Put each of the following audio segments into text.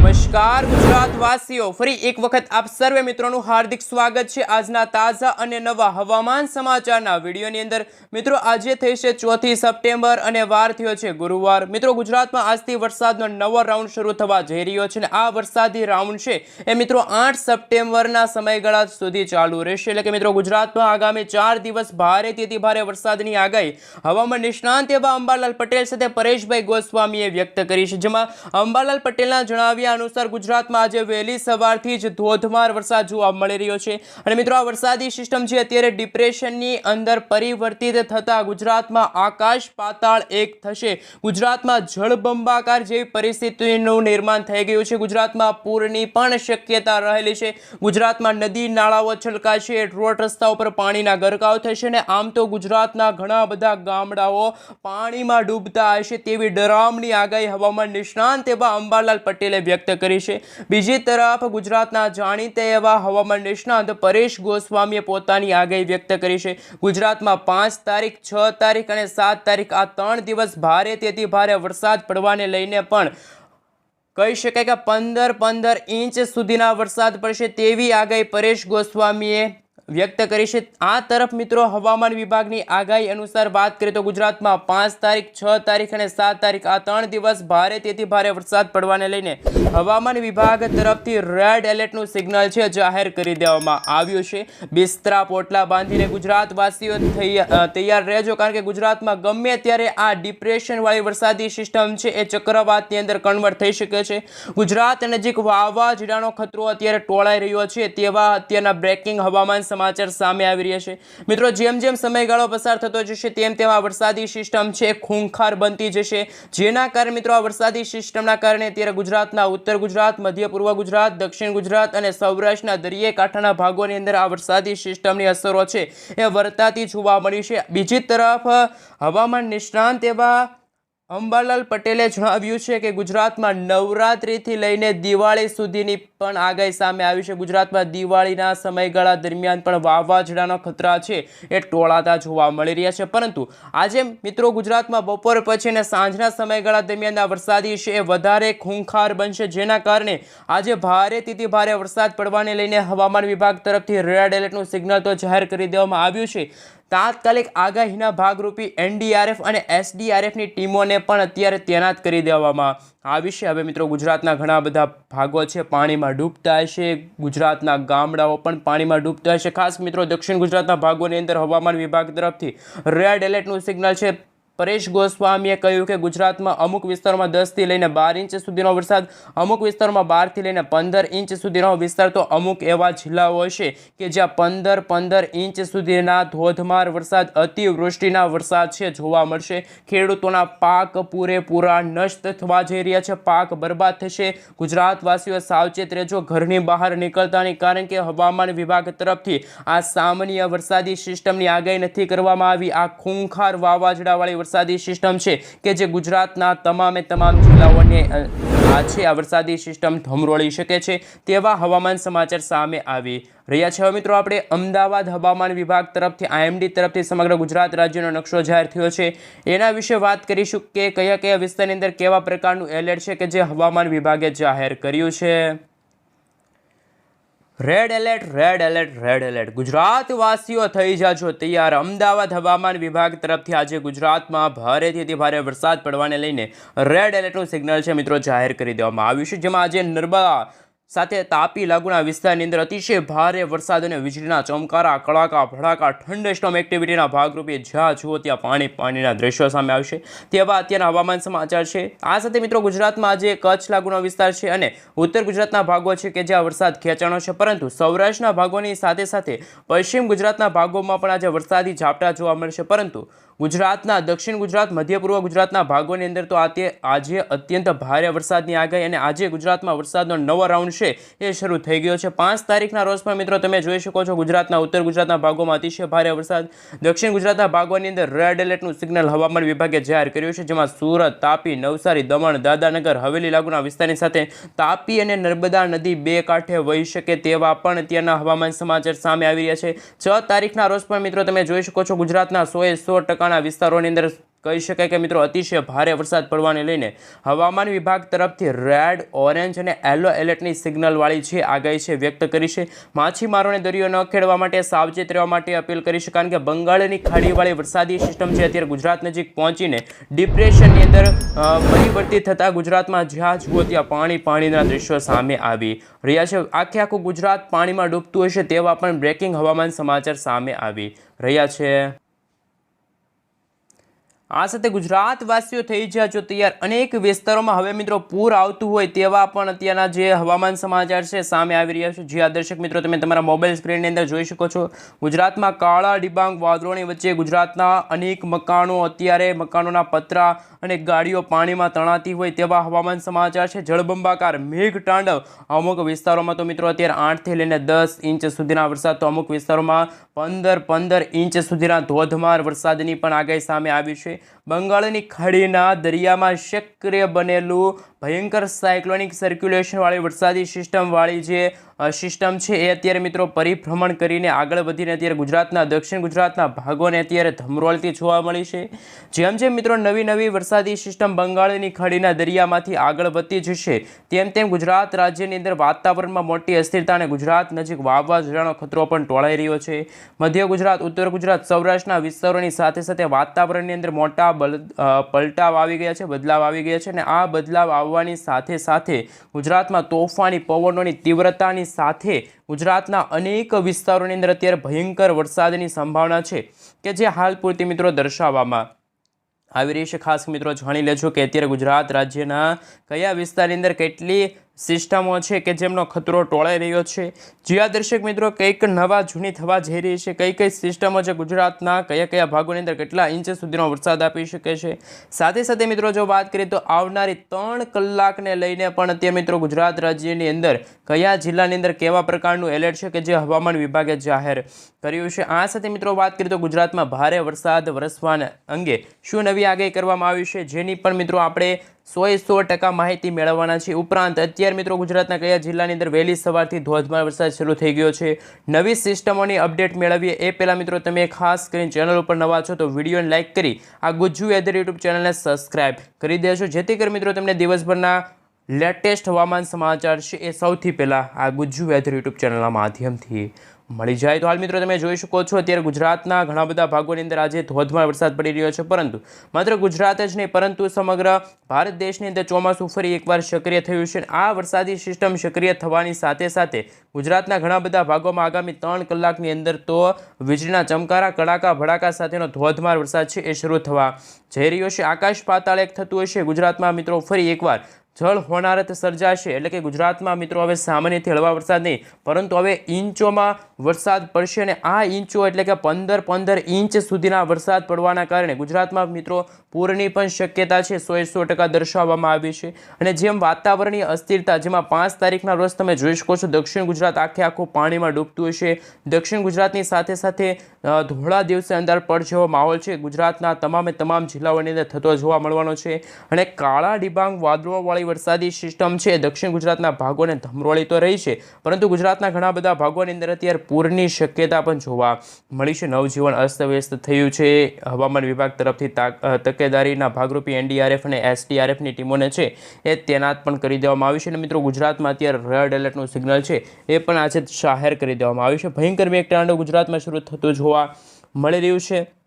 નમસ્કાર ગુજરાતવાસીઓ ફરી એક વખત આપ સર્વે મિત્રોનું હાર્દિક સ્વાગત છે. આજના તાજા અને નવા હવામાન સમાચારના વિડીયોની અંદર મિત્રો આજે થઈ છે ચોથી સપ્ટેમ્બર અને વાર થયો છે ગુરુવાર. મિત્રો ગુજરાતમાં આજથી વરસાદનો નવો રાઉન્ડ શરૂ થવા જઈ રહ્યો છે અને આ વરસાદી રાઉન્ડ છે એ મિત્રો આઠ સપ્ટેમ્બરના સમયગાળા સુધી ચાલુ રહેશે. એટલે કે મિત્રો ગુજરાતમાં આગામી ચાર દિવસ ભારે તેથી ભારે વરસાદની આગાહી હવામાન નિષ્ણાંત એવા અંબાલાલ પટેલ સાથે પરેશભાઈ ગોસ્વામીએ વ્યક્ત કરી છે. જેમાં અંબાલાલ પટેલના જણાવ્યા અનુસાર ગુજરાતમાં આજે વહેલી સવારથી જ ધોધમાર વરસાદ જોવા મળી રહ્યો છે. અને મિત્રો, આ વરસાદી સિસ્ટમ છે અત્યારે ડિપ્રેશનની અંદર પરિવર્તિત થતા ગુજરાતમાં આકાશ પાતાળ એક થશે. ગુજરાતમાં જળબંબાકાર જેવી પરિસ્થિતિનું નિર્માણ થઈ ગયું છે. ગુજરાતમાં પૂરની પણ શક્યતા રહેલી છે. ગુજરાતમાં નદી નાળાઓ છલકાશે, રોડ રસ્તા ઉપર પાણીના ગરકાવ થશે અને આમ તો ગુજરાતના ઘણા બધા ગામડાઓ પાણીમાં ડૂબતા હશે તેવી ડરામણી આગાહી હવામાન નિષ્ણાંત એવા અંબાલાલ પટેલે વ્યક્ત કરી છે. બીજી તરફ ગુજરાતના જાણીતા એવા હવામાન નિષ્ણાંત પરેશ ગોસ્વામીએ પોતાની આગાહી વ્યક્ત કરી છે. ગુજરાતમાં પાંચ તારીખ, છ તારીખ અને સાત તારીખ આ ત્રણ દિવસ ભારે તેથી ભારે વરસાદ પડવાને લઈને પણ કહી શકાય કે પંદર પંદર ઇંચ સુધીના વરસાદ પડશે તેવી આગાહી પરેશ ગોસ્વામીએ વ્યક્ત કરી છે. આ તરફ મિત્રો હવામાન વિભાગની આગાહી અનુસાર વાત કરીએ તો ગુજરાતમાં પાંચ તારીખ, છ તારીખ અને સાત તારીખ આ ત્રણ દિવસ ભારે તેથી ભારે વરસાદ પડવાને લઈને હવામાન વિભાગ તરફથી રેડ એલર્ટનું સિગ્નલ છે જાહેર કરી દેવામાં આવ્યું છે. બિસ્તરા, પોટલા બાંધીને ગુજરાતવાસીઓ તૈયાર રહેજો કારણ કે ગુજરાતમાં ગમે ત્યારે આ ડિપ્રેશનવાળી વરસાદી સિસ્ટમ છે એ ચક્રવાતની અંદર કન્વર્ટ થઈ શકે છે. ગુજરાત નજીક વાવાઝોડાનો ખતરો અત્યારે ટોળાઈ રહ્યો છે તેવા અત્યારના બ્રેકિંગ હવામાન સમાચાર સામે આવી રહ્યા છે. મિત્રો, જેમ જેમ સમયગાળો પસાર થતો જશે, તેમ તેમ આ વરસાદી સિસ્ટમ છે, ખૂંખાર બનતી જશે. જેના કારણે મિત્રો, આ વરસાદી સિસ્ટમના કારણે અત્યારે ગુજરાતના ઉત્તર ગુજરાત, મધ્ય પૂર્વ ગુજરાત, દક્ષિણ ગુજરાત અને સૌરાષ્ટ્રના દરિયાઈ કાંઠાના ભાગોની અંદર આ વરસાદી સિસ્ટમની અસરો છે. એ વર્તાતી જોવા મળી છે. બીજી તરફ, હવામાન નિષ્ણાંત એવા અંબાલાલ પટેલે જણાવ્યું છે કે ગુજરાતમાં નવરાત્રિથી લઈને દિવાળી સુધીની પણ આગાહી સામે આવી છે. ગુજરાતમાં દિવાળીના સમયગાળા દરમિયાન પણ વાવાઝોડાનો ખતરા છે એ ટોળાતા જોવા મળી રહ્યા છે. પરંતુ આજે મિત્રો ગુજરાતમાં બપોર પછી અને સાંજના સમયગાળા દરમિયાનના વરસાદી છે એ વધારે ખૂંખાર બનશે. જેના કારણે આજે ભારેથી ભારે વરસાદ પડવાને લઈને હવામાન વિભાગ તરફથી રેડ એલર્ટનું સિગ્નલ તો જાહેર કરી દેવામાં આવ્યું છે. તાત્કાલિક આગાહીના ભાગરૂપી એનડીઆરએફ અને એસડીઆરએફની ટીમોને પણ અત્યારે તૈનાત કરી દેવામાં આવી છે. હવે મિત્રો ગુજરાતના ઘણા બધા ભાગો છે. પાણીમાં ડૂબતા હશે ગુજરાતના ગામડાઓ પણ પાણીમાં ડૂબતા હશે ખાસ મિત્રો દક્ષિણ ગુજરાતના ભાગોની અંદર હવામાન વિભાગ તરફથી રેડ એલર્ટનું સિગ્નલ છે. પરેશ ગોસ્વામીએ કહ્યું કે ગુજરાતમાં અમુક વિસ્તારોમાં દસથી લઈને બાર ઇંચ સુધીનો વરસાદ, અમુક વિસ્તારોમાં બારથી લઈને પંદર ઇંચ સુધીનો વિસ્તાર. તો અમુક એવા જિલ્લાઓ હશે કે જ્યાં પંદર પંદર ઇંચ સુધીના ધોધમાર વરસાદ, અતિવૃષ્ટિના વરસાદ છે જોવા મળશે. ખેડૂતોના પાક પૂરેપૂરા નષ્ટ થવા જઈ રહ્યા છે, પાક બરબાદ થશે. ગુજરાતવાસીઓ સાવચેત રહેજો, ઘરની બહાર નીકળતા નહીં કારણ કે હવામાન વિભાગ તરફથી આ સામાન્ય વરસાદી સિસ્ટમની આગાહી નથી કરવામાં આવી. આ ખૂંખાર વાવાઝોડાવાળી વરસાદી સિસ્ટમ છે કે જે ગુજરાતના તમામે તમામ જિલ્લાઓને આ છે, આ વરસાદી સિસ્ટમ ધમરોળી શકે છે તેવા હવામાન સમાચાર સામે આવી રહ્યા છે. હવે મિત્રો, આપણે અમદાવાદ હવામાન વિભાગ તરફથી, આઈએમડી તરફથી સમગ્ર ગુજરાત રાજ્યનો નકશો જાહેર થયો છે. એના વિશે વાત કરીશું કે કયા કયા વિસ્તારની અંદર કેવા પ્રકારનું એલર્ટ છે કે જે હવામાન વિભાગે જાહેર કર્યું છે. Red alert red alert red alert Gujarat વાસીઓ થઈ જાજો તૈયાર. અમદાવાદ હવામાન વિભાગ તરફથી આજે ગુજરાતમાં ભારેથી અતિ ભારે વરસાદ પડવાને લઈને રેડ એલર્ટનું સિગ્નલ છે મિત્રો જાહેર કરી દેવામાં આવ્યું છે. જેમાં આજે નર્મદા સાથે તાપી લાગુના વિસ્તારની અંદર અતિશય ભારે વરસાદ અને વીજળીના ચમકારા, કડાકા, ભડાકા થંડરસ્ટોમ એક્ટિવિટીના ભાગરૂપે જ્યાં જુઓ ત્યાં પાણી, પાણીના દ્રશ્યો સામે આવશે. તેવા અત્યારના હવામાન સમાચાર છે. આ સાથે મિત્રો ગુજરાતમાં આજે કચ્છ લાગુનો વિસ્તાર છે અને ઉત્તર ગુજરાતના ભાગો છે કે જ્યાં વરસાદ ખેંચાણો છે. પરંતુ સૌરાષ્ટ્રના ભાગોની સાથે સાથે પશ્ચિમ ગુજરાતના ભાગોમાં પણ આજે વરસાદી ઝાપટા જોવા મળશે. પરંતુ ગુજરાતના, દક્ષિણ ગુજરાત મધ્ય પૂર્વ ગુજરાતના ભાગોની અંદર તો આજે અત્યંત ભારે વરસાદની આગાહી અને આજે ગુજરાતમાં વરસાદનો નવો રાઉન્ડ છે એ શરૂ થઈ ગયો છે. પાંચ તારીખના રોજ પણ મિત્રો તમે જોઈ શકો છો ગુજરાતના, ઉત્તર ગુજરાતના ભાગોમાં અતિશય ભારે વરસાદ. દક્ષિણ ગુજરાતના ભાગોની અંદર રેડ એલર્ટનું સિગ્નલ હવામાન વિભાગે જાહેર કર્યું છે, જેમાં સુરત, તાપી, નવસારી, દમણ દાદાનગર હવેલી લાગુના વિસ્તારની સાથે તાપી અને નર્મદા નદી બે કાંઠે વહી શકે તેવા પણ અત્યારના હવામાન સમાચાર સામે આવી રહ્યા છે. છ તારીખના રોજ પણ મિત્રો તમે જોઈ શકો છો ગુજરાતના સોએ સો ટકાના નીચાણવાળા વિસ્તારોની અંદર કહી શકાય કે મિત્રો અતિશય ભારે વરસાદ પડવાને લઈને હવામાન વિભાગ તરફથી રેડ, ઓરેન્જ અને યલો એલર્ટની સિગ્નલવાળી છે આગાહી છે વ્યક્ત કરી છે. માછીમારોને દરિયો ન ખેડવા માટે સાવચેત રહેવા માટે અપીલ કરી છે કારણ કે બંગાળની ખાડીવાળી વરસાદી સિસ્ટમ છે અત્યારે ગુજરાત નજીક પહોંચીને ડિપ્રેશનની અંદર પરિવર્તિત થતાં ગુજરાતમાં જ્યાં જુઓ ત્યાં પાણી પાણીના દ્રશ્યો સામે આવી રહ્યા છે. આખે આખું ગુજરાત પાણીમાં ડૂબતું હશે તેવા પણ બ્રેકિંગ હવામાન સમાચાર સામે આવી રહ્યા છે. આ સાથે ગુજરાતવાસીઓ થઈ ગયા છો તૈયાર. અનેક વિસ્તારોમાં હવે મિત્રો પૂર આવતું હોય તેવા પણ અત્યારના જે હવામાન સમાચાર છે સામે આવી રહ્યા છે. જે આ દર્શક મિત્રો, તમે તમારા મોબાઈલ સ્ક્રીનની અંદર જોઈ શકો છો. ગુજરાતમાં કાળા, ડિબાંગ, વાદળોની વચ્ચે ગુજરાતના અનેક મકાનો અત્યારે મકાનોના પતરા અને ગાડીઓ પાણીમાં તણાતી હોય તેવા હવામાન સમાચાર છે. જળબંબાકાર મેઘ તાંડવ અમુક વિસ્તારોમાં તો મિત્રો અત્યારે આઠથી લઈને દસ ઇંચ સુધીના વરસાદ તો અમુક વિસ્તારોમાં પંદર પંદર ઇંચ સુધીના ધોધમાર વરસાદની પણ આગાહી સામે આવી છે. બંગાળની ખાડીના દરિયામાં સક્રિય બનેલું ભયંકર સાયક્લોનિક સર્ક્યુલેશનવાળી વરસાદી સિસ્ટમવાળી જે સિસ્ટમ છે એ અત્યારે મિત્રો પરિભ્રમણ કરીને આગળ વધીને અત્યારે ગુજરાતના, દક્ષિણ ગુજરાતના ભાગોને અત્યારે ધમરોળતી જોવા મળી છે. જેમ જેમ મિત્રો નવી નવી વરસાદી સિસ્ટમ બંગાળની ખાડીના દરિયામાંથી આગળ વધતી જશે, તેમ તેમ ગુજરાત રાજ્યની અંદર વાતાવરણમાં મોટી અસ્થિરતા અને ગુજરાત નજીક વાવાઝોડાનો ખતરો પણ ટોળાઈ રહ્યો છે. મધ્ય ગુજરાત, ઉત્તર ગુજરાત, સૌરાષ્ટ્રના વિસ્તારોની સાથે સાથે વાતાવરણની અંદર મોટા પલટાવ આવી ગયા છે, બદલાવ આવી ગયા છે અને આ બદલાવ આવવાની સાથે સાથે ગુજરાતમાં તોફાની પવનોની તીવ્રતાની સાથે ગુજરાતના અનેક વિસ્તારોની અંદર અત્યારે ભયંકર વરસાદની સંભાવના છે કે જે હાલ પૂરતી મિત્રો દર્શાવવામાં આવી રહી છે. ખાસ મિત્રો જાણી લેજો કે અત્યારે ગુજરાત રાજ્યના કયા વિસ્તારની અંદર કેટલી સિસ્ટમો છે કે જેમનો ખતરો ટોળાઈ રહ્યો છે. જે દર્શક મિત્રો, કંઈક નવા જૂની થવા જઈ રહી છે. કઈ કઈ સિસ્ટમો છે ગુજરાતના, કયા કયા ભાગોની અંદર કેટલા ઇંચ સુધીનો વરસાદ આપી શકે છે. સાથે સાથે મિત્રો, જો વાત કરીએ તો આવનારી ત્રણ કલાકને લઈને પણ અત્યારે મિત્રો ગુજરાત રાજ્યની અંદર કયા જિલ્લાની અંદર કેવા પ્રકારનું એલર્ટ છે કે જે હવામાન વિભાગે જાહેર કર્યું છે. આ સાથે મિત્રો વાત કરીએ તો ગુજરાતમાં ભારે વરસાદ વરસવાના અંગે શું નવી આગાહી કરવામાં આવી છે? જેની પણ મિત્રો આપણે સો એ સો ટકા માહિતી મેળવવાના છે. ઉપરાંત, અત્યારે મિત્રો ગુજરાતના કયા જિલ્લાની અંદર વહેલી સવારથી ધોધમાર વરસાદ શરૂ થઈ ગયો છે. નવી સિસ્ટમોની અપડેટ મેળવીએ એ પહેલાં મિત્રો તમે ખાસ કરીને ચેનલ ઉપર નવા છો તો વિડીયોને લાઇક કરી આ ગુજ્જુ વેધર યુટ્યુબ ચેનલને સબસ્ક્રાઇબ કરી દેશો જેથી કરી મિત્રો તમને દિવસભરના લેટેસ્ટ હવામાન સમાચાર છે એ સૌથી પહેલાં આ ગુજ્જુ વેધર યુટ્યુબ ચેનલના માધ્યમથી મળી જાય તો હાલ મિત્રો તમે જોઈ શકો છો, અત્યારે ગુજરાતના ઘણા બધા ભાગોની અંદર આજે ધોધમાર વરસાદ પડી રહ્યો છે, પરંતુ માત્ર ગુજરાત જ નહીં, પરંતુ સમગ્ર ભારત દેશની અંદર ચોમાસું ફરી એકવાર સક્રિય થયું છે આ વરસાદી સિસ્ટમ સક્રિય થવાની સાથે સાથે ગુજરાતના ઘણા બધા ભાગોમાં આગામી ત્રણ કલાકની અંદર તો વીજળીના ચમકારા, કડાકા, ભડાકા સાથેનો ધોધમાર વરસાદ છે એ શરૂ થવા જઈ રહ્યો છે. આકાશ પાતાળ એક થતું હશે ગુજરાતમાં મિત્રો ફરી એકવાર જળ હોનારત સર્જાશે. એટલે કે ગુજરાતમાં મિત્રો હવે સામાન્યથી હળવા વરસાદ નહીં પરંતુ હવે ઇંચોમાં વરસાદ પડશે અને આ ઇંચો એટલે કે પંદર પંદર ઇંચ સુધીના વરસાદ પડવાના કારણે ગુજરાતમાં મિત્રો પૂરની પણ શક્યતા છે, સો એ સો ટકા દર્શાવવામાં આવી છે. અને જેમ વાતાવરણીય અસ્થિરતા, જેમાં પાંચ તારીખના રોજ તમે જોઈ શકો છો, દક્ષિણ ગુજરાત આખે આખું પાણીમાં ડૂબતું હશે દક્ષિણ ગુજરાતની સાથે સાથે ધોળા દિવસે અંદર પડ જેવો માહોલ છે. ગુજરાતના તમામે તમામ જિલ્લાઓની અંદર થતો જોવા મળવાનો છે. અને કાળા ડિબાંગ વાદળોવાળી વરસાદી સિસ્ટમ છે. દક્ષિણ ગુજરાતના ભાગોને ધમરોળી તો રહી છે, પરંતુ ગુજરાતના ઘણા બધા ભાગોની અંદર અત્યારે પૂરની શક્યતા પણ જોવા મળી છે. નવજીવન અસ્તવ્યસ્ત થયું છે. હવામાન વિભાગ તરફથી તાક- તકેદારીના ભાગરૂપી એનડીઆરએફ અને એસડીઆરએફની ટીમોને છે એ તૈનાત પણ કરી દેવામાં આવી છે. અને મિત્રો, ગુજરાતમાં અત્યારે રેડ એલર્ટનું સિગ્નલ છે એ પણ આજે જાહેર કરી દેવામાં આવ્યું છે. ભયંકર મેઘતાંડવ ગુજરાતમાં શરૂ થતું જોવા મળી રહ્યું છે.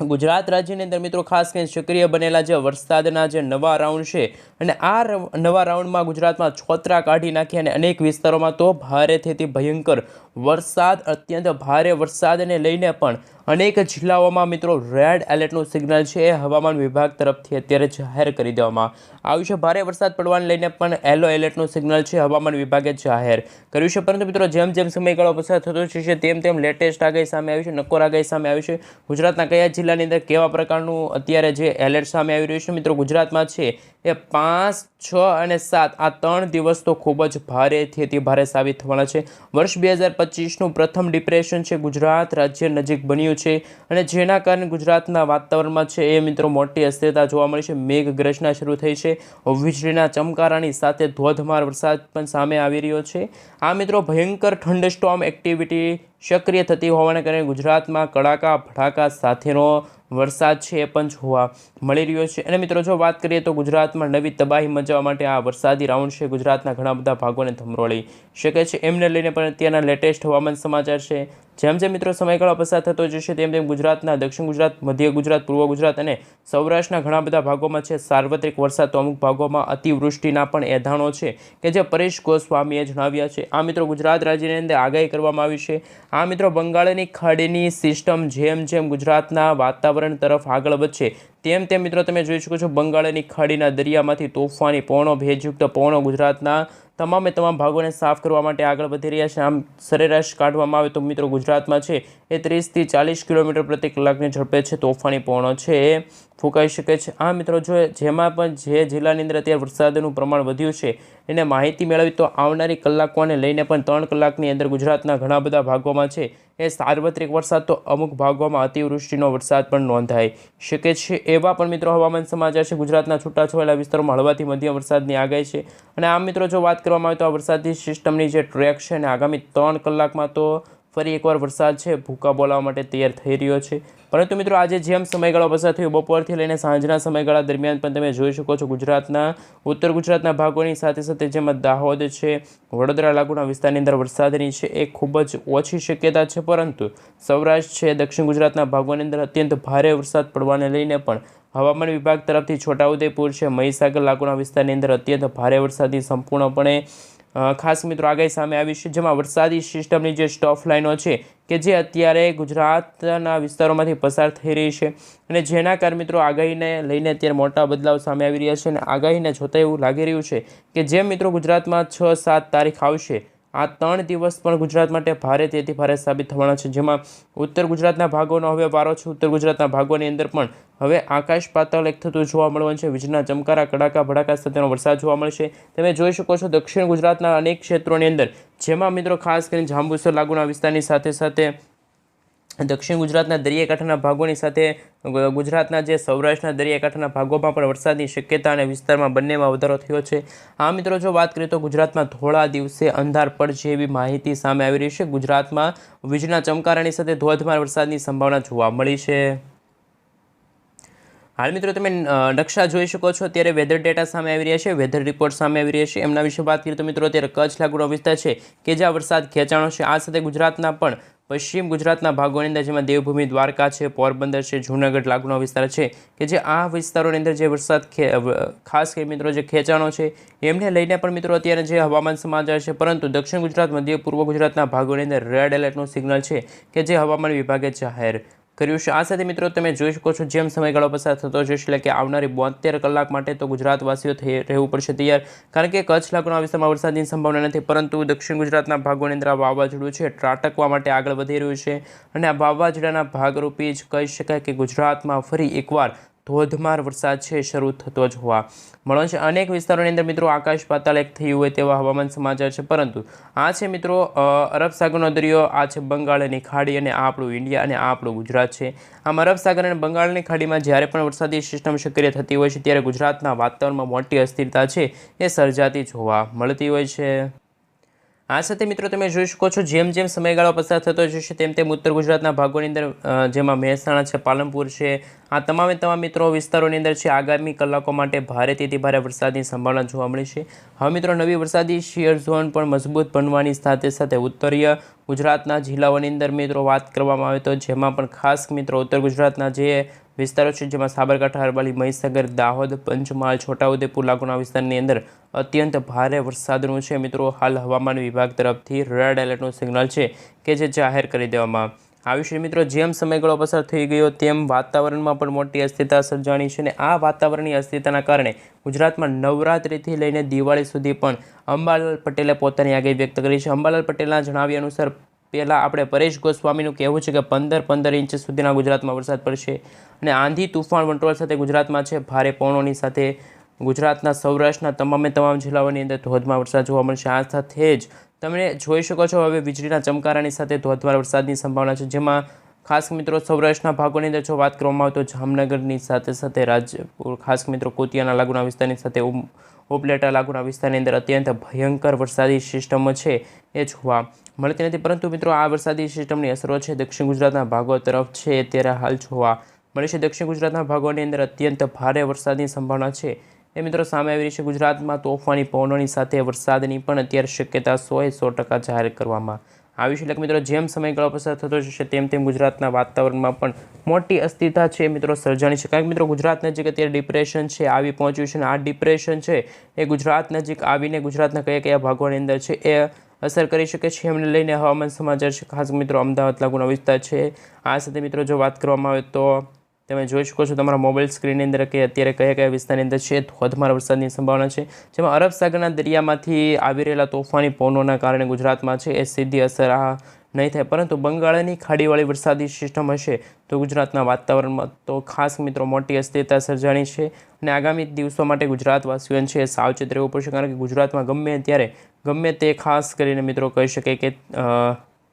ગુજરાત રાજ્યની અંદર મિત્રો ખાસ કરીને સક્રિય બનેલા જે વરસાદના જે નવા રાઉન્ડ છે અને આ નવા રાઉન્ડમાં ગુજરાતમાં છોતરા કાઢી નાખી અને અનેક વિસ્તારોમાં તો ભારેથી ભયંકર વરસાદ, અત્યંત ભારે વરસાદને લઈને પણ અનેક જિલ્લાઓમાં મિત્રો રેડ એલર્ટનું સિગ્નલ છે. એ હવામાન વિભાગ તરફથી અત્યારે જાહેર કરી દેવામાં આવ્યું છે. ભારે વરસાદ પડવાને લઈને પણ યલો એલર્ટનું સિગ્નલ છે. હવામાન વિભાગે જાહેર કર્યું છે. પરંતુ મિત્રો જેમ જેમ સમયગાળો પસાર થતો છે, તેમ તેમ લેટેસ્ટ આગાહી સામે આવી છે, નક્કોર આગાહી સામે આવી છે. ગુજરાતના કયા જિલ્લાની અંદર કેવા પ્રકારનું અત્યારે જે એલર્ટ સામે આવી રહ્યું છે મિત્રો ગુજરાતમાં છે એ પાંચ, છ અને સાત. આ ત્રણ દિવસ તો ખૂબ જ ભારેથી અતિ ભારે સાબિત થવાના છે. વર્ષ બે હજાર પચીસનું પ્રથમ ડિપ્રેશન છે ગુજરાત. રાજ્ય નજીક બન્યું છે અને જેના કારણે ગુજરાતના વાતાવરણમાં છે એ મિત્રો મોટી અસ્થિરતા જોવા મળી છે. મેઘગર્જના શરૂ થઈ છે. વીજળીના ચમકારાની સાથે ધોધમાર વરસાદ પણ સામે આવી રહ્યો છે. આ મિત્રો ભયંકર થંડરસ્ટોર્મ એક્ટિવિટી સક્રિય થતી હોવાને કારણે ગુજરાતમાં કડાકા, ભડાકા સાથેનો વરસાદ છે એ પણ જોવા મળી રહ્યો છે. અને મિત્રો જો વાત કરીએ તો ગુજરાતમાં નવી તબાહી મચાવવા માટે આ વરસાદી રાઉન્ડ છે. ગુજરાતના ઘણા બધા ભાગોને ધમરોળી શકે છે. એમને લઈને પણ અત્યારના લેટેસ્ટ હવામાન સમાચાર છે. જેમ જેમ મિત્રો સમયગાળો પસાર થતો જશે, તેમ તેમ ગુજરાતના દક્ષિણ ગુજરાત, મધ્ય ગુજરાત, પૂર્વ ગુજરાત અને સૌરાષ્ટ્રના ઘણા બધા ભાગોમાં છે સાર્વત્રિક વરસાદ. તો અમુક ભાગોમાં અતિવૃષ્ટિના પણ એધાણો છે કે જે પરેશ ગોસ્વામીએ જણાવ્યા છે. આ મિત્રો ગુજરાત રાજ્યની અંદર આગાહી કરવામાં આવી છે. આ મિત્રો બંગાળની ખાડીની સિસ્ટમ જેમ જેમ ગુજરાતના વાતાવરણ તરફ આગળ વધશે તેમ તેમ મિત્રો તમે જોઈ શકો છો, બંગાળની ખાડીના દરિયામાંથી તોફાની પહોણો ભેજયુક્ત પહોણો ગુજરાતના તમામે તમામ ભાગોને સાફ કરવા માટે આગળ વધી રહ્યા છે. આમ સરેરાશ કાઢવામાં આવે તો મિત્રો ગુજરાતમાં છે એ ત્રીસથી ચાલીસ કિલોમીટર પ્રતિ કલાકની ઝડપે છે તોફાની પહોણો છે એ ફૂંકાઈ શકે છે. આ મિત્રો જો જેમાં પણ જે જિલ્લાની અંદર અત્યારે વરસાદનું પ્રમાણ વધ્યું છે એને માહિતી મેળવી તો આવનારી કલાકોને લઈને પણ ત્રણ કલાકની અંદર ગુજરાતના ઘણા બધા ભાગોમાં છે એ સાર્વત્રિક વરસાદ તો અમુક ભાગોમાં અતિવૃષ્ટિનો વરસાદ પણ નોંધાઈ શકે છે. એવા પણ મિત્રો હવામાન સમાચાર છે. ગુજરાતના છૂટાછવાયેલા વિસ્તારોમાં હળવાથી મધ્યમ વરસાદની આગાહી છે. અને આમ મિત્રો જો વાત કરવામાં આવે તો આ વરસાદી સિસ્ટમની જે ટ્રેક છે અને આગામી ત્રણ કલાકમાં તો ફરી એકવાર વરસાદ છે. ભૂકા બોલાવવા માટે તૈયાર થઈ રહ્યો છે. પરંતુ મિત્રો આજે જેમ સમયગાળો પસાર થયો, બપોરથી લઈને સાંજના સમયગાળા દરમિયાન પણ તમે જોઈ શકો છો ગુજરાતના, ઉત્તર ગુજરાતના ભાગોની સાથે સાથે જેમાં દાહોદ છે, વડોદરા લાગુના વિસ્તારની અંદર વરસાદની છે, એ ખૂબ જ ઓછી શક્યતા છે, પરંતુ સૌરાષ્ટ્ર છે, દક્ષિણ ગુજરાતના ભાગોની અંદર અત્યંત ભારે વરસાદ પડવાને લઈને પણ હવામાન વિભાગ તરફથી છોટાઉદેપુર છે, મહીસાગર લાગુના વિસ્તારની અંદર અત્યંત ભારે વરસાદની સંપૂર્ણપણે ખાસ મિત્રો આગાહી સામે આવી છે, જેમાં વરસાદી સિસ્ટમની જે સ્ટોફ લાઇનો છે, કે જે અત્યારે ગુજરાતના વિસ્તારોમાંથી પસાર થઈ રહી છે. અને જેના કારણે મિત્રો આગાહીને લઈને અત્યારે મોટા બદલાવ સામે આવી રહ્યા છે અને આગાહીને જોતાં એવું લાગી રહ્યું છે કે જેમ મિત્રો ગુજરાતમાં છ સાત તારીખ આવશે આ ત્રણ દિવસ પણ ગુજરાત માટે ભારે તેથી ભારે સાબિત થવાના છે, જેમાં ઉત્તર ગુજરાતના ભાગોનો હવે વારો છે. ઉત્તર ગુજરાતના ભાગોની અંદર પણ હવે આકાશ પાતાળ એક થતું જોવા મળવાનું છે. વીજળીના ચમકારા, કડાકા, ભડાકા સાથેનો વરસાદ જોવા મળશે. તમે જોઈ શકો છો દક્ષિણ ગુજરાતના અનેક ક્ષેત્રોની અંદર, જેમાં મિત્રો ખાસ કરીને જાંબુસર લાગુના વિસ્તારની સાથે સાથે દક્ષિણ ગુજરાતના દરિયાકાંઠાના ભાગોની સાથે ગુજરાતના જે સૌરાષ્ટ્રના દરિયાકાંઠાના ભાગોમાં પણ વરસાદની શક્યતા અને વિસ્તારમાં બંનેમાં વધારો થયો છે. આ મિત્રો, જો વાત કરીએ તો ગુજરાતમાં થોડા દિવસે અંધાર પડ જેવી માહિતી સામે આવી રહી છે. ગુજરાતમાં વીજના ચમકારાની સાથે ધોધમાર વરસાદની સંભાવના જોવા મળી છે. હાલ મિત્રો, તમે નકશા જોઈ શકો છો. અત્યારે વેધર ડેટા સામે આવી રહ્યા છે વેધર રિપોર્ટ સામે આવી રહ્યા છે. એમના વિશે વાત કરીએ તો મિત્રો, અત્યારે કચ્છ લાગુનો વિસ્તાર છે કે જ્યાં વરસાદ ખેંચાણો છે. આ સાથે ગુજરાતના પણ પશ્ચિમ ગુજરાતના ભાગોની અંદર જેમાં દેવભૂમિ દ્વારકા છે, પોરબંદર છે, જૂનાગઢ લાગુનો વિસ્તાર છે કે જે આ વિસ્તારોની અંદર જે વરસાદ ખાસ કરી મિત્રો જે ખેંચાણો છે, એમને લઈને પણ મિત્રો અત્યારે જે હવામાન સમાચાર છે, પરંતુ દક્ષિણ ગુજરાત, મધ્ય પૂર્વ ગુજરાતના ભાગોની અંદર રેડ એલર્ટનું સિગ્નલ છે કે જે હવામાન વિભાગે જાહેર કર્યું છે. આ સાથે મિત્રો તમે જોઈ શકો છો, જેમ સમયગાળો પસાર થતો જશે એટલે કે આવનારી બોતેર કલાક માટે તો ગુજરાતવાસીઓ થઈ રહેવું પડશે તૈયાર. કારણ કે કચ્છ લાગુના વિસ્તારમાં વરસાદની સંભાવના નથી, પરંતુ દક્ષિણ ગુજરાતના ભાગોની અંદર આ વાવાઝોડું છે, ત્રાટકવા માટે આગળ વધી રહ્યું છે. અને આ વાવાઝોડાના ભાગરૂપી જ કહી શકાય કે ગુજરાતમાં ફરી એકવાર ધોધમાર વરસાદ છે, શરૂ થતો જ હોવા મળે છે. અનેક વિસ્તારોની અંદર મિત્રો આકાશ પાતાળ એક થયું હોય તેવા હવામાન સમાચાર છે. પરંતુ આ છે મિત્રો અરબ સાગરનો દરિયો, આ છે બંગાળની ખાડી અને આપણું ઇન્ડિયા અને આપણું ગુજરાત છે. આમ અરબ સાગર અને બંગાળની ખાડીમાં જ્યારે પણ વરસાદી સિસ્ટમ સક્રિય થતી હોય છે, ત્યારે ગુજરાતના વાતાવરણમાં મોટી અસ્થિરતા છે. એ સર્જાતી જોવા મળતી હોય છે. આ સાથે મિત્રો તમે જોઈ શકો છો, જેમ જેમ સમયગાળો પસાર થતો જશે તેમ તેમ ઉત્તર ગુજરાતના ભાગોની અંદર જેમાં મહેસાણા છે, પાલનપુર છે, આ તમામે તમામ મિત્રો વિસ્તારોની અંદર છે, આગામી કલાકો માટે ભારેથી ભારે વરસાદની સંભાવના જોવા મળી છે. હવે મિત્રો નવી વરસાદી શિયર ઝોન પણ મજબૂત બનવાની સાથે સાથે ઉત્તરીય ગુજરાતના જિલ્લાઓની અંદર મિત્રો વાત કરવામાં આવે તો જેમાં પણ ખાસ મિત્રો ઉત્તર ગુજરાતના જે વિસ્તારો છે જેમાં સાબરકાંઠા, અરવલ્લી, મહીસાગર, દાહોદ, પંચમહાલ, છોટાઉદેપુર લાગુના વિસ્તારની અંદર અત્યંત ભારે વરસાદનું છે. મિત્રો, હાલ હવામાન વિભાગ તરફથી રેડ એલર્ટનું સિગ્નલ છે કે જે જાહેર કરી દેવામાં આવ્યું છે. મિત્રો, જેમ સમયગાળો પસાર થઈ ગયો તેમ વાતાવરણમાં પણ મોટી અસ્થિરતા સર્જાણી છે અને આ વાતાવરણની અસ્થિરતાના કારણે ગુજરાતમાં નવરાત્રિથી લઈને દિવાળી સુધી પણ અંબાલાલ પટેલે પોતાની આગાહી વ્યક્ત કરી છે. અંબાલાલ પટેલના જણાવ્યા અનુસાર પહેલાં આપણે પરેશ ગોસ્વામીનું કહેવું છે કે પંદર પંદર ઇંચ સુધીના ગુજરાતમાં વરસાદ પડશે. અને આંધી તુફાન વંટોળ સાથે ગુજરાતમાં છે. ભારે પવનોની સાથે ગુજરાતના સૌરાષ્ટ્રના તમામે તમામ જિલ્લાઓની અંદર ધોધમાર વરસાદ જોવા મળશે. આ સાથે જ તમે જોઈ શકો છો, હવે વીજળીના ચમકારાની સાથે ધોધમાર વરસાદની સંભાવના છે. જેમાં ખાસ મિત્રો સૌરાષ્ટ્રના ભાગોની અંદર જો વાત કરવામાં આવે તો જામનગરની સાથે સાથે રાજ્ય, ખાસ મિત્રો કોતિયાના લાગુના વિસ્તારની સાથે ઉપલેટા લાગુના વિસ્તારની અંદર અત્યંત ભયંકર વરસાદી સિસ્ટમો છે એ જોવા મળતી નથી. પરંતુ મિત્રો આ વરસાદી સિસ્ટમની અસરો છે દક્ષિણ ગુજરાતના ભાગો તરફ છે અત્યારે હાલ જોવા મળે છે. દક્ષિણ ગુજરાતના ભાગોની અંદર અત્યંત ભારે વરસાદની સંભાવના છે. એ મિત્રો સામે આવી રહી છે ગુજરાતમાં તોફાની પવનોની સાથે વરસાદની પણ અત્યારે શક્યતા સો એ સો ટકા જાહેર કરવામાં આવી છે. એટલે મિત્રો, જેમ સમયગાળો પસાર થતો જશે, તેમ તેમ ગુજરાતના વાતાવરણમાં પણ મોટી અસ્થિરતા છે મિત્રો સર્જાણી છે. કારણ કે મિત્રો, ગુજરાત નજીક અત્યારે ડિપ્રેશન છે, આવી પહોંચ્યું છે અને આ ડિપ્રેશન છે એ ગુજરાત નજીક આવીને ગુજરાતના કયા કયા ભાગોની અંદર છે એ અસર કરી શકે છે. એમને લઈને હવામાન સમાચાર છે. ખાસ મિત્રો, અમદાવાદ લાગુનો વિસ્તાર છે. આ સાથે મિત્રો, જો વાત કરવામાં આવે તો તમે જોઈ શકો છો તમારા મોબાઈલ સ્ક્રીનની અંદર કે અત્યારે કયા કયા વિસ્તારની અંદર છે, ધોધમાર વરસાદની સંભાવના છે. જેમાં અરબ સાગરના દરિયામાંથી આવી રહેલા તોફાની પવનોના કારણે ગુજરાતમાં છે એ સીધી અસર આ નહીં થાય. પરંતુ બંગાળની ખાડીવાળી વરસાદી સિસ્ટમ હશે તો ગુજરાતના વાતાવરણમાં તો ખાસ મિત્રો મોટી અસ્થિરતા સર્જાણી છે અને આગામી દિવસો માટે ગુજરાતવાસીઓને છે એ સાવચેત રહેવું પડશે. કારણ કે ગુજરાતમાં ગમે ત્યારે ગમે તે ખાસ કરીને મિત્રો કહી શકે કે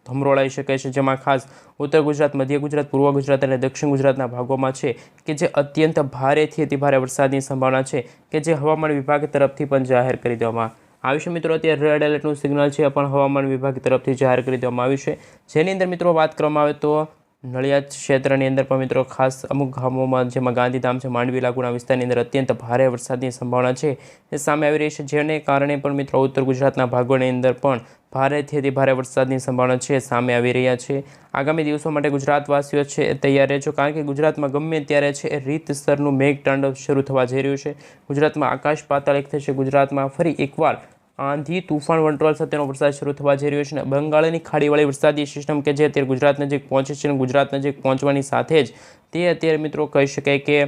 ધમરોળાઈ શકે છે, જેમાં ખાસ ઉત્તર ગુજરાત, મધ્ય ગુજરાત, પૂર્વ ગુજરાત અને દક્ષિણ ગુજરાતના ભાગોમાં છે કે જે અત્યંત ભારેથી અતિ ભારે વરસાદની સંભાવના છે કે જે હવામાન વિભાગ તરફથી પણ જાહેર કરી દેવામાં આવ્યું છે. મિત્રો, અત્યારે રેડ એલર્ટનું સિગ્નલ છે, પણ હવામાન વિભાગ તરફથી જાહેર કરી દેવામાં આવ્યું છે. જેની અંદર મિત્રો વાત કરવામાં આવે તો નડિયાદ ક્ષેત્રની અંદર પણ મિત્રો ખાસ અમુક ગામોમાં જેમાં ગાંધીધામ છે, માંડવી લાગુના વિસ્તારની અંદર અત્યંત ભારે વરસાદની સંભાવના છે. એ સામે આવી રહી છે, જેને કારણે પણ મિત્રો ઉત્તર ગુજરાતના ભાગોની અંદર પણ ભારેથી અતિ ભારે વરસાદની સંભાવના છે સામે આવી રહ્યા છે. આગામી દિવસો માટે ગુજરાતવાસીઓ છે, એ તૈયાર રહેજો, કારણ કે ગુજરાતમાં ગમે ત્યારે છે, એ રીતસરનું મેઘતાંડવ શરૂ થવા જઈ રહ્યું છે. ગુજરાતમાં આકાશ પાતાળ એક થશે, ગુજરાતમાં ફરી એકવાર આંધી તુફાન વંટોળ સાથેનો વરસાદ શરૂ થવા જઈ રહ્યો છે અને બંગાળની ખાડીવાળી વરસાદી સિસ્ટમ કે જે અત્યારે ગુજરાત નજીક પહોંચે છે અને ગુજરાત નજીક પહોંચવાની સાથે જ તે અત્યારે મિત્રો કહી શકાય કે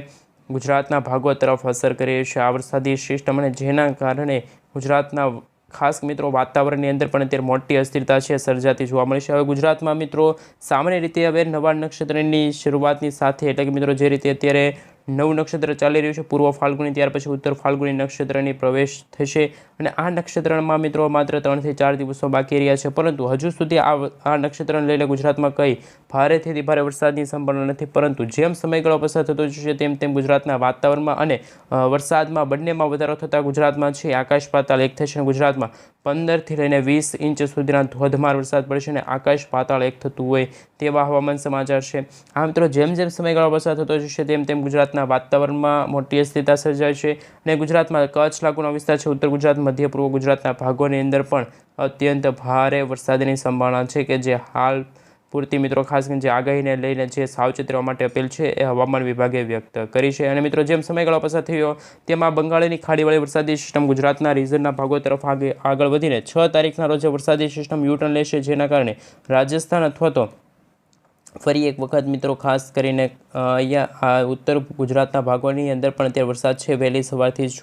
ગુજરાતના ભાગો તરફ અસર કરી રહી છે. આ વરસાદી સિસ્ટમ અને જેના કારણે ગુજરાતના ખાસ મિત્રો વાતાવરણની અંદર પણ અત્યારે મોટી અસ્થિરતા છે, સર્જાતી જોવા મળી છે. હવે ગુજરાતમાં મિત્રો સામાન્ય રીતે હવે નવા નક્ષત્રની શરૂઆતની સાથે એટલે કે મિત્રો જે રીતે અત્યારે નવું નક્ષત્ર ચાલી રહ્યું છે. પૂર્વ ફાલ્ગુની, ત્યાર પછી ઉત્તર ફાલ્ગુની નક્ષત્રની પ્રવેશ થશે અને આ નક્ષત્રમાં મિત્રો માત્ર ત્રણથી ચાર દિવસો બાકી રહ્યા છે. પરંતુ હજુ સુધી આ આ નક્ષત્રને લઈને ગુજરાતમાં કંઈ ભારેથી ભારે વરસાદની સંભાવના નથી. પરંતુ જેમ સમયગાળો પસાર થતો જશે, તેમ તેમ ગુજરાતના વાતાવરણમાં અને વરસાદમાં બંનેમાં વધારો થતાં ગુજરાતમાં છે. આકાશ પાતાલ એક થશે ગુજરાતમાં પંદરથી લઈને વીસ ઇંચ સુધીના ધોધમાર વરસાદ પડશે અને આકાશ પાતાળ એક થતું હોય તેવા હવામાન સમાચાર છે. આ મિત્રો, જેમ જેમ સમયગાળો વરસાદ થતો જશે તેમ તેમ ગુજરાતના વાતાવરણમાં મોટી અસ્થિરતા સર્જાય છે અને ગુજરાતમાં કચ્છ લાગુનો વિસ્તાર છે. ઉત્તર ગુજરાત, મધ્ય પૂર્વ ગુજરાતના ભાગોની અંદર પણ અત્યંત ભારે વરસાદની સંભાવના છે કે જે હાલ પૂરતી મિત્રો ખાસ કરીને જે આગાહીને લઈને જે સાવચેત રહેવા માટે અપીલ છે એ હવામાન વિભાગે વ્યક્ત કરી છે. અને મિત્રો જેમ સમયગાળો પસાર થયો, તેમાં બંગાળની ખાડીવાળી વરસાદી સિસ્ટમ ગુજરાતના રીઝનના ભાગો તરફ આગે, આગળ વધીને છ તારીખના રોજ વરસાદી સિસ્ટમ યુટર્ન લેશે, જેના કારણે રાજસ્થાન અથવા તો ફરી એક વખત મિત્રો ખાસ કરીને અહીંયા ઉત્તર ગુજરાતના ભાગોની અંદર પણ અત્યારે વરસાદ છે. વહેલી સવારથી જ